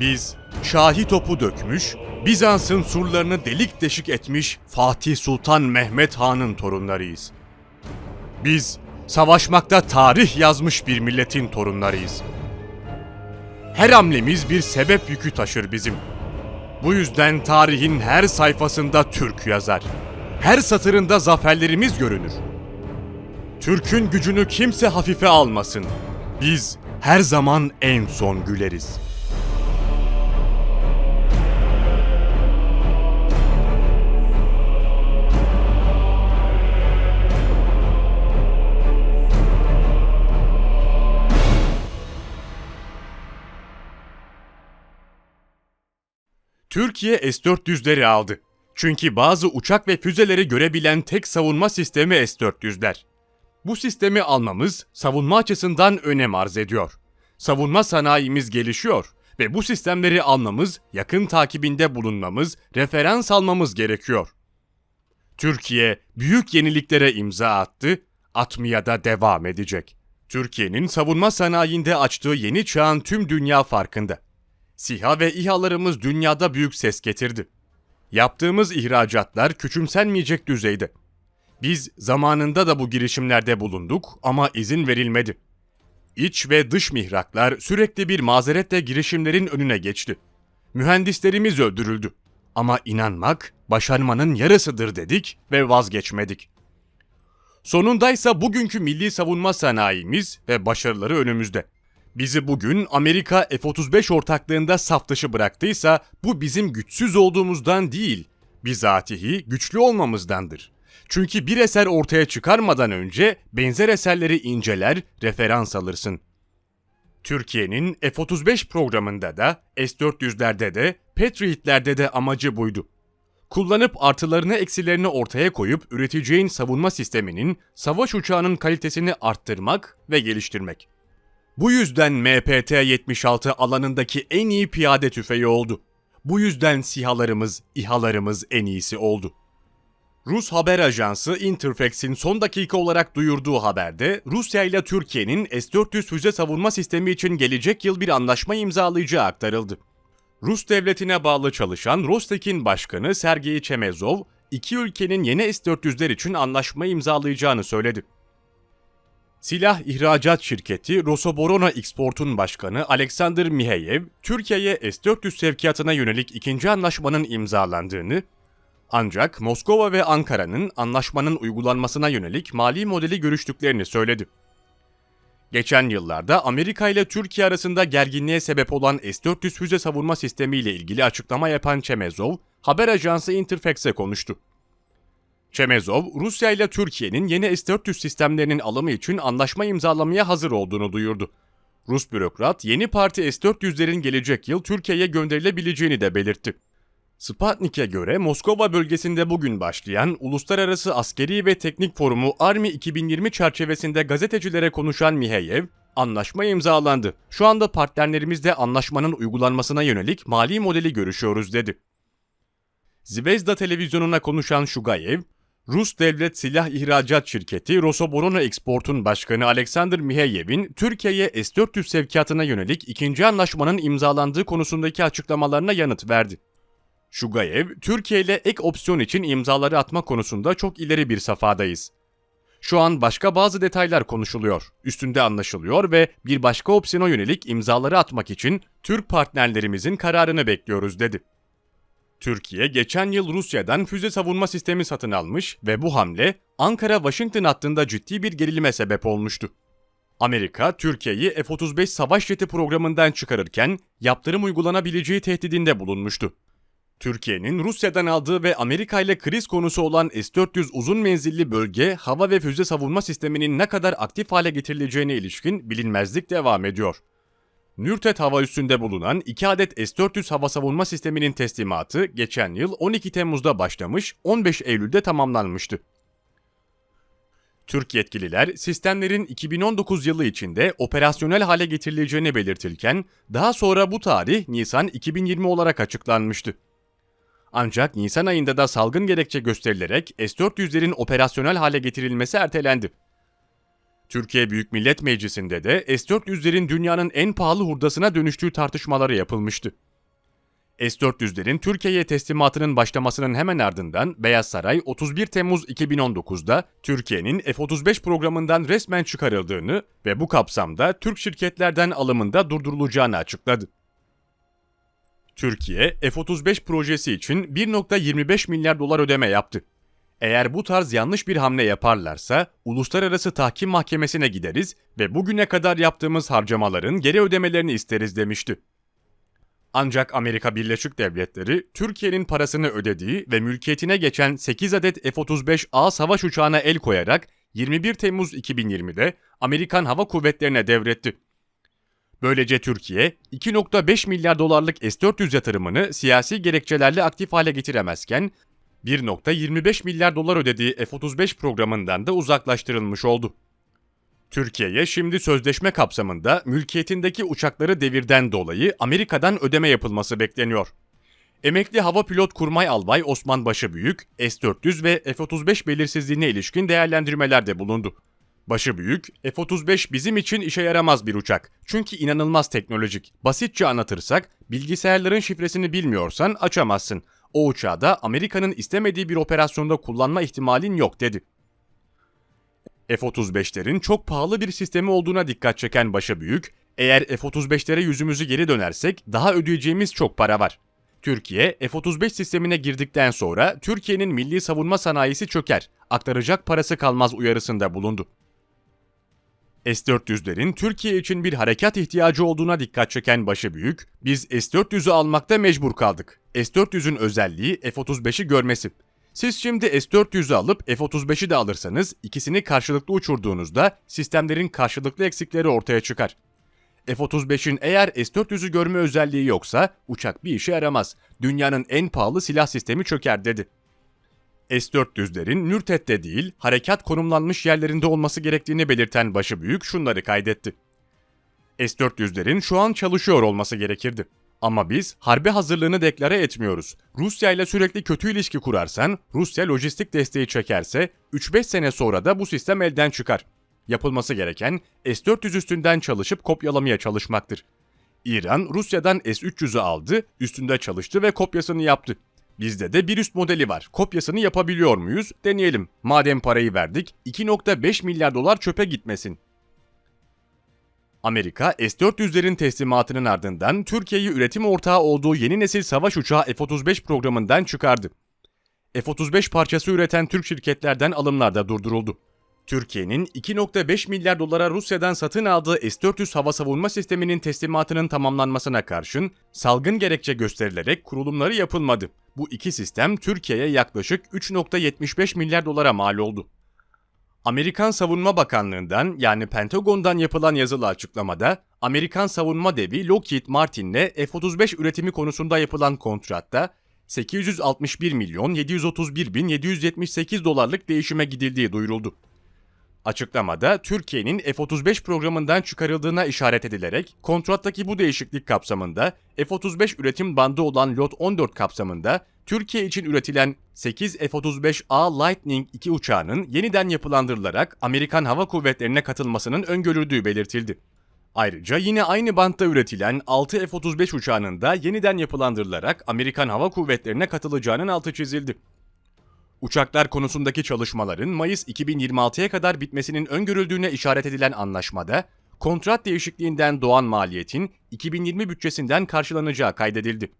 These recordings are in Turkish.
Biz Şahi topu dökmüş, Bizans'ın surlarını delik deşik etmiş Fatih Sultan Mehmet Han'ın torunlarıyız. Biz savaşmakta tarih yazmış bir milletin torunlarıyız. Her hamlemiz bir sebep yükü taşır bizim. Bu yüzden tarihin her sayfasında Türk yazar. Her satırında zaferlerimiz görünür. Türk'ün gücünü kimse hafife almasın. Biz her zaman en son güleriz. Türkiye S-400'leri aldı. Çünkü bazı uçak ve füzeleri görebilen tek savunma sistemi S-400'ler. Bu sistemi almamız savunma açısından önem arz ediyor. Savunma sanayimiz gelişiyor ve bu sistemleri almamız, yakın takibinde bulunmamız, referans almamız gerekiyor. Türkiye büyük yeniliklere imza attı, atmaya da devam edecek. Türkiye'nin savunma sanayinde açtığı yeni çağın tüm dünya farkında. SİHA ve İHA'larımız dünyada büyük ses getirdi. Yaptığımız ihracatlar küçümsenmeyecek düzeyde. Biz zamanında da bu girişimlerde bulunduk ama izin verilmedi. İç ve dış mihraklar sürekli bir mazeretle girişimlerin önüne geçti. Mühendislerimiz öldürüldü. Ama inanmak başarmanın yarısıdır dedik ve vazgeçmedik. Sonundaysa bugünkü milli savunma sanayimiz ve başarıları önümüzde. Bizi bugün Amerika F-35 ortaklığında saf dışı bıraktıysa bu bizim güçsüz olduğumuzdan değil, bizatihi güçlü olmamızdandır. Çünkü bir eser ortaya çıkarmadan önce benzer eserleri inceler, referans alırsın. Türkiye'nin F-35 programında da, S-400'lerde de, Patriot'lerde de amacı buydu. Kullanıp artılarını eksilerini ortaya koyup üreteceğin savunma sisteminin, savaş uçağının kalitesini arttırmak ve geliştirmek. Bu yüzden MPT-76 alanındaki en iyi piyade tüfeği oldu. Bu yüzden SİHA'larımız, İHA'larımız en iyisi oldu. Rus haber ajansı Interfax'in son dakika olarak duyurduğu haberde Rusya ile Türkiye'nin S-400 füze savunma sistemi için gelecek yıl bir anlaşma imzalayacağı aktarıldı. Rus devletine bağlı çalışan Rostek'in başkanı Sergey Chemezov, iki ülkenin yeni S-400'ler için anlaşma imzalayacağını söyledi. Silah ihracat şirketi Rosoborona Export'un başkanı Alexander Miheyev, Türkiye'ye S-400 sevkiyatına yönelik ikinci anlaşmanın imzalandığını, ancak Moskova ve Ankara'nın anlaşmanın uygulanmasına yönelik mali modeli görüştüklerini söyledi. Geçen yıllarda Amerika ile Türkiye arasında gerginliğe sebep olan S-400 füze savunma sistemi ile ilgili açıklama yapan Çemezov, haber ajansı Interfax'e konuştu. Çemezov, Rusya ile Türkiye'nin yeni S-400 sistemlerinin alımı için anlaşma imzalamaya hazır olduğunu duyurdu. Rus bürokrat yeni parti S-400'lerin gelecek yıl Türkiye'ye gönderilebileceğini de belirtti. Sputnik'e göre Moskova bölgesinde bugün başlayan Uluslararası Askeri ve Teknik Forumu Army 2020 çerçevesinde gazetecilere konuşan Miheyev, anlaşma imzalandı. Şu anda partnerlerimizle anlaşmanın uygulanmasına yönelik mali modeli görüşüyoruz dedi. Zvezda televizyonuna konuşan Şugayev, Rus devlet silah ihracat şirketi Rosoboron'a Export'un başkanı Alexander Miheyev'in Türkiye'ye S-400 sevkiyatına yönelik ikinci anlaşmanın imzalandığı konusundaki açıklamalarına yanıt verdi. Şugayev, Türkiye ile ek opsiyon için imzaları atma konusunda çok ileri bir safhadayız. Şu an başka bazı detaylar konuşuluyor, üstünde anlaşılıyor ve bir başka opsiyona yönelik imzaları atmak için Türk partnerlerimizin kararını bekliyoruz dedi. Türkiye geçen yıl Rusya'dan füze savunma sistemi satın almış ve bu hamle Ankara-Washington hattında ciddi bir gerilime sebep olmuştu. Amerika, Türkiye'yi F-35 savaş jeti programından çıkarırken yaptırım uygulanabileceği tehdidinde bulunmuştu. Türkiye'nin Rusya'dan aldığı ve Amerika ile kriz konusu olan S-400 uzun menzilli bölge, hava ve füze savunma sisteminin ne kadar aktif hale getirileceğine ilişkin bilinmezlik devam ediyor. Nürtet hava üssünde bulunan 2 adet S-400 hava savunma sisteminin teslimatı geçen yıl 12 Temmuz'da başlamış, 15 Eylül'de tamamlanmıştı. Türk yetkililer sistemlerin 2019 yılı içinde operasyonel hale getirileceğini belirtirken daha sonra bu tarih Nisan 2020 olarak açıklanmıştı. Ancak Nisan ayında da salgın gerekçe gösterilerek S-400'lerin operasyonel hale getirilmesi ertelendi. Türkiye Büyük Millet Meclisi'nde de S-400'lerin dünyanın en pahalı hurdasına dönüştüğü tartışmaları yapılmıştı. S-400'lerin Türkiye'ye teslimatının başlamasının hemen ardından Beyaz Saray 31 Temmuz 2019'da Türkiye'nin F-35 programından resmen çıkarıldığını ve bu kapsamda Türk şirketlerden alımında durdurulacağını açıkladı. Türkiye, F-35 projesi için 1.25 milyar dolar ödeme yaptı. Eğer bu tarz yanlış bir hamle yaparlarsa Uluslararası Tahkim Mahkemesi'ne gideriz ve bugüne kadar yaptığımız harcamaların geri ödemelerini isteriz demişti. Ancak Amerika Birleşik Devletleri Türkiye'nin parasını ödediği ve mülkiyetine geçen 8 adet F-35A savaş uçağına el koyarak 21 Temmuz 2020'de Amerikan Hava Kuvvetleri'ne devretti. Böylece Türkiye 2.5 milyar dolarlık S-400 yatırımını siyasi gerekçelerle aktif hale getiremezken 1.25 milyar dolar ödediği F-35 programından da uzaklaştırılmış oldu. Türkiye'ye şimdi sözleşme kapsamında mülkiyetindeki uçakları devirden dolayı Amerika'dan ödeme yapılması bekleniyor. Emekli Hava Pilot Kurmay Albay Osman Başıbüyük, S-400 ve F-35 belirsizliğine ilişkin değerlendirmelerde bulundu. Başıbüyük, F-35 bizim için işe yaramaz bir uçak. Çünkü inanılmaz teknolojik. Basitçe anlatırsak, bilgisayarların şifresini bilmiyorsan açamazsın. O uçağı da Amerika'nın istemediği bir operasyonda kullanma ihtimalin yok dedi. F-35'lerin çok pahalı bir sistemi olduğuna dikkat çeken Başa Büyük, eğer F-35'lere yüzümüzü geri dönersek daha ödeyeceğimiz çok para var. Türkiye, F-35 sistemine girdikten sonra Türkiye'nin milli savunma sanayisi çöker, aktaracak parası kalmaz uyarısında bulundu. S-400'lerin Türkiye için bir harekat ihtiyacı olduğuna dikkat çeken başı büyük, biz S-400'ü almakta mecbur kaldık. S-400'ün özelliği F-35'i görmesi. Siz şimdi S-400'ü alıp F-35'i de alırsanız ikisini karşılıklı uçurduğunuzda sistemlerin karşılıklı eksikleri ortaya çıkar. F-35'in eğer S-400'ü görme özelliği yoksa uçak bir işe yaramaz. Dünyanın en pahalı silah sistemi çöker dedi. S-400'lerin Nürtet'te değil, harekat konumlanmış yerlerinde olması gerektiğini belirten başı büyük şunları kaydetti. S-400'lerin şu an çalışıyor olması gerekirdi. Ama biz harbe hazırlığını deklare etmiyoruz. Rusya ile sürekli kötü ilişki kurarsan, Rusya lojistik desteği çekerse 3-5 sene sonra da bu sistem elden çıkar. Yapılması gereken S-400 üstünden çalışıp kopyalamaya çalışmaktır. İran Rusya'dan S-300'ü aldı, üstünde çalıştı ve kopyasını yaptı. Bizde de bir üst modeli var. Kopyasını yapabiliyor muyuz? Deneyelim. Madem parayı verdik, 2.5 milyar dolar çöpe gitmesin. Amerika, S-400'lerin teslimatının ardından Türkiye'yi üretim ortağı olduğu yeni nesil savaş uçağı F-35 programından çıkardı. F-35 parçası üreten Türk şirketlerden alımlar da durduruldu. Türkiye'nin 2.5 milyar dolara Rusya'dan satın aldığı S-400 hava savunma sisteminin teslimatının tamamlanmasına karşın salgın gerekçe gösterilerek kurulumları yapılmadı. Bu iki sistem Türkiye'ye yaklaşık 3.75 milyar dolara mal oldu. Amerikan Savunma Bakanlığı'ndan yani Pentagon'dan yapılan yazılı açıklamada Amerikan savunma devi Lockheed Martin'le F-35 üretimi konusunda yapılan kontratta 861 milyon 731 bin 778 dolarlık değişime gidildiği duyuruldu. Açıklamada Türkiye'nin F-35 programından çıkarıldığına işaret edilerek kontrattaki bu değişiklik kapsamında F-35 üretim bandı olan Lot 14 kapsamında Türkiye için üretilen 8 F-35A Lightning 2 uçağının yeniden yapılandırılarak Amerikan Hava Kuvvetleri'ne katılmasının öngörüldüğü belirtildi. Ayrıca yine aynı bantta üretilen 6 F-35 uçağının da yeniden yapılandırılarak Amerikan Hava Kuvvetleri'ne katılacağının altı çizildi. Uçaklar konusundaki çalışmaların Mayıs 2026'ya kadar bitmesinin öngörüldüğüne işaret edilen anlaşmada, kontrat değişikliğinden doğan maliyetin 2020 bütçesinden karşılanacağı kaydedildi.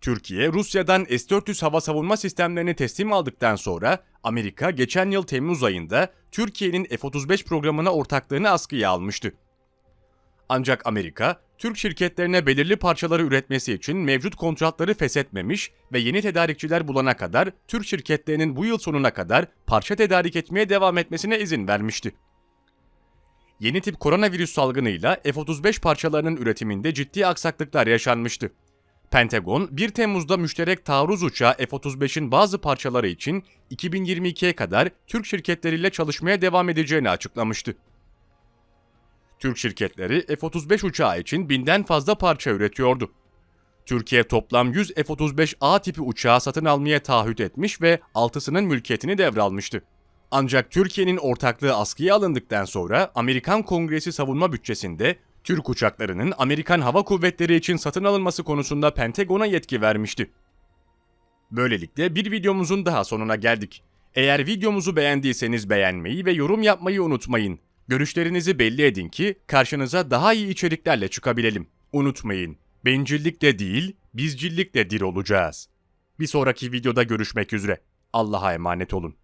Türkiye, Rusya'dan S-400 hava savunma sistemlerini teslim aldıktan sonra Amerika geçen yıl Temmuz ayında Türkiye'nin F-35 programına ortaklığını askıya almıştı. Ancak Amerika, Türk şirketlerine belirli parçaları üretmesi için mevcut kontratları feshetmemiş ve yeni tedarikçiler bulana kadar Türk şirketlerinin bu yıl sonuna kadar parça tedarik etmeye devam etmesine izin vermişti. Yeni tip koronavirüs salgınıyla F-35 parçalarının üretiminde ciddi aksaklıklar yaşanmıştı. Pentagon, 1 Temmuz'da müşterek taarruz uçağı F-35'in bazı parçaları için 2022'ye kadar Türk şirketleriyle çalışmaya devam edeceğini açıklamıştı. Türk şirketleri F-35 uçağı için binden fazla parça üretiyordu. Türkiye toplam 100 F-35A tipi uçağı satın almaya taahhüt etmiş ve 6'sının mülkiyetini devralmıştı. Ancak Türkiye'nin ortaklığı askıya alındıktan sonra Amerikan Kongresi savunma bütçesinde Türk uçaklarının Amerikan Hava Kuvvetleri için satın alınması konusunda Pentagon'a yetki vermişti. Böylelikle bir videomuzun daha sonuna geldik. Eğer videomuzu beğendiyseniz beğenmeyi ve yorum yapmayı unutmayın. Görüşlerinizi belli edin ki karşınıza daha iyi içeriklerle çıkabilelim. Unutmayın, bencillikle değil, bizcillikle dir olacağız. Bir sonraki videoda görüşmek üzere. Allah'a emanet olun.